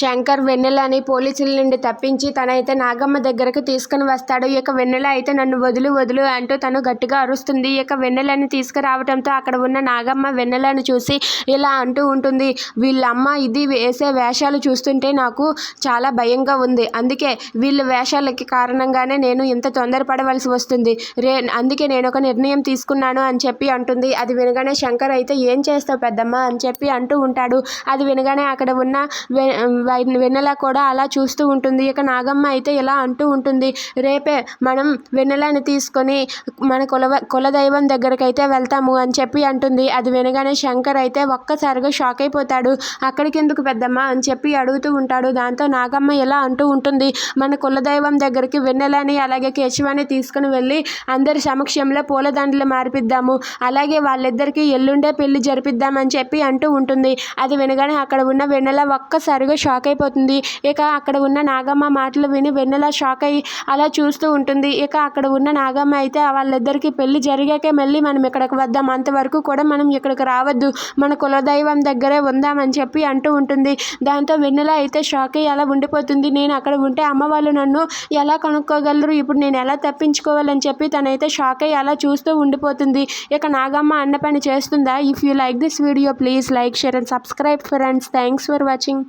శంకర్ వెన్నెలని పోలీసుల నుండి తప్పించి తనైతే నాగమ్మ దగ్గరకు తీసుకుని వస్తాడు. ఇక వెన్నెల అయితే నన్ను వదులు వదులు అంటూ తను గట్టిగా అరుస్తుంది. ఇక వెన్నెలని తీసుకురావడంతో అక్కడ ఉన్న నాగమ్మ వెన్నెలను చూసి ఇలా అంటూ ఉంటుంది. వీళ్ళమ్మ ఇది వేసే వేషాలు చూస్తుంటే నాకు చాలా భయంగా ఉంది. అందుకే వీళ్ళ వేషాలకి కారణంగానే నేను ఇంత తొందరపడవలసి వస్తుంది. రే అందుకే నేను ఒక నిర్ణయం తీసుకున్నాను అని చెప్పి అంటుంది. అది వినగానే శంకర్ అయితే ఏం చేస్తావు పెద్దమ్మ? అని చెప్పి అంటూ ఉంటాడు. అది వినగానే అక్కడ ఉన్న వె- వెన్నెల కూడా అలా చూస్తూ ఉంటుంది. ఇక నాగమ్మ అయితే ఇలా అంటూ ఉంటుంది. రేపే మనం వెన్నెలని తీసుకొని మన కుల కులదైవం దగ్గరికి అయితే వెళ్తాము అని చెప్పి అంటుంది. అది వినగానే శంకర్ అయితే ఒక్కసారిగా షాక్ అయిపోతాడు. అక్కడికి ఎందుకు పెద్దమ్మ అని చెప్పి అడుగుతూ ఉంటాడు. దాంతో నాగమ్మ ఇలా అంటూ ఉంటుంది. మన కులదైవం దగ్గరికి వెన్నెలని అలాగే కేశవాన్ని తీసుకుని వెళ్ళి అందరి సమక్షంలో పూలదండలు మార్పిద్దాము. అలాగే వాళ్ళిద్దరికీ ఎల్లుండే పెళ్ళి జరిపిద్దామని చెప్పి అంటూ ఉంటుంది. అది వినగానే అక్కడ ఉన్న వెన్నెల ఒక్కసారిగా షాక్ షాక్ అయిపోతుంది. ఇక అక్కడ ఉన్న నాగమ్మ మాటలు విని వెన్నెల షాక్ అయ్యి అలా చూస్తూ ఉంటుంది. ఇక అక్కడ ఉన్న నాగమ్మ అయితే వాళ్ళిద్దరికీ పెళ్ళి జరిగాకే మళ్ళీ మనం ఇక్కడికి వద్దాం. అంతవరకు కూడా మనం ఇక్కడికి రావద్దు. మన కులదైవం దగ్గరే ఉందామని చెప్పి అంటూ ఉంటుంది. దాంతో వెన్నెల అయితే షాక్ అయ్యి అలా ఉండిపోతుంది. నేను అక్కడ ఉంటే అమ్మ వాళ్ళు నన్ను ఎలా కనుక్కోగలరు? ఇప్పుడు నేను ఎలా తప్పించుకోవాలని చెప్పి తనైతే షాక్ అయ్యి అలా చూస్తూ ఉండిపోతుంది. ఇక నాగమ్మ అన్న పని చేస్తుందా? If you like this video please like share and subscribe friends thanks for watching